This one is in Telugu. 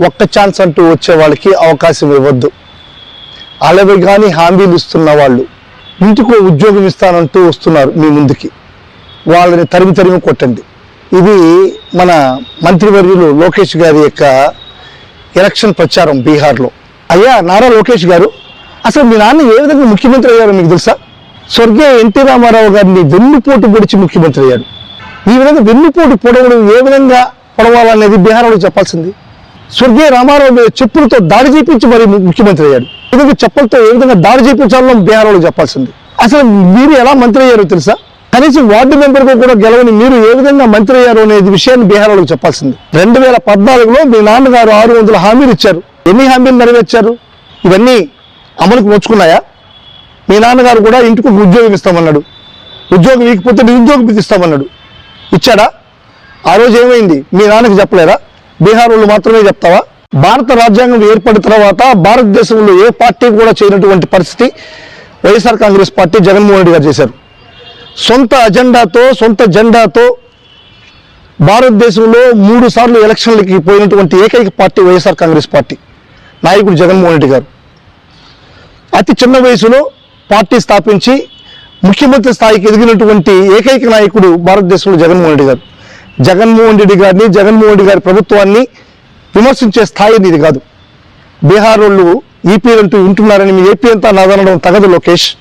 ఒక్క ఛాన్స్ అంటూ వచ్చే వాళ్ళకి అవకాశం ఇవ్వద్దు. అలవి కానీ హామీలు ఇస్తున్న వాళ్ళు ఇంటికో ఉద్యోగం ఇస్తానంటూ వస్తున్నారు మీ ముందుకి. వాళ్ళని తరిమి తరిమి కొట్టండి. ఇది మన మంత్రివర్యులు లోకేష్ గారి యొక్క ఎలక్షన్ ప్రచారం బీహార్లో. అయ్యా నారా లోకేష్ గారు అసలు మీ నాన్న ఏ విధంగా ముఖ్యమంత్రి అయ్యారో మీకు తెలుసా? స్వర్గీయ ఎన్టీ రామారావు గారిని వెన్నుపోటు పొడిచి ముఖ్యమంత్రి అయ్యారు ఈ విధంగా వెన్నుపోటు పొడవడం ఏ విధంగా పొడవాలనేది బీహార్లో చెప్పాల్సింది. స్వర్గీయ రామారావు చెప్పులతో దాడి చేపించి మరి ముఖ్యమంత్రి అయ్యాడు. ఎందుకు చెప్పులతో ఏ విధంగా దాడి చేయించాలో బీహార్లో చెప్పాల్సింది. అసలు మీరు ఎలా మంత్రి అయ్యారో తెలుసా? కనీసం వార్డు మెంబర్గా కూడా గెలవని మీరు ఏ విధంగా మంత్రి అయ్యారు అనేది విషయాన్ని బీహార్లో చెప్పాల్సింది. రెండు వేల పద్నాలుగులో మీ నాన్నగారు ఆరు వందల హామీలు ఇచ్చారు. ఎన్ని హామీలు నెరవేర్చారు? ఇవన్నీ అమలుకు నోచుకున్నాయా? మీ నాన్నగారు కూడా ఇంటికి ఉద్యోగం ఇస్తామన్నాడు. ఉద్యోగం ఇకపోతే నిరుద్యోగం ఇస్తామన్నాడు. ఇచ్చాడా? ఆ రోజు ఏమైంది? మీ నాన్నకి చెప్పలేదా? బీహార్ వాళ్ళు మాత్రమే చెప్తావా? భారత రాజ్యాంగం ఏర్పడిన తర్వాత భారతదేశంలో ఏ పార్టీ కూడా చేయనటువంటి పరిస్థితి వైఎస్ఆర్ కాంగ్రెస్ పార్టీ జగన్మోహన్ రెడ్డి గారు చేశారు. సొంత అజెండాతో సొంత జెండాతో భారతదేశంలో మూడు సార్లు ఎలక్షన్లకి పోయినటువంటి ఏకైక పార్టీ వైఎస్ఆర్ కాంగ్రెస్ పార్టీ నాయకుడు జగన్మోహన్ రెడ్డి గారు. అతి చిన్న వయసులో పార్టీ స్థాపించి ముఖ్యమంత్రి స్థాయికి ఎదిగినటువంటి ఏకైక నాయకుడు భారతదేశంలో జగన్మోహన్ రెడ్డి గారు. జగన్మోహన్ రెడ్డి గారిని జగన్మోహన్ రెడ్డి గారి ప్రభుత్వాన్ని విమర్శించే స్థాయి ఇది కాదు. బీహార్ వాళ్ళు ఈపీ అంటూ ఉంటున్నారని మీ ఏపీ అంతా నాదనడం తగదు లోకేష్.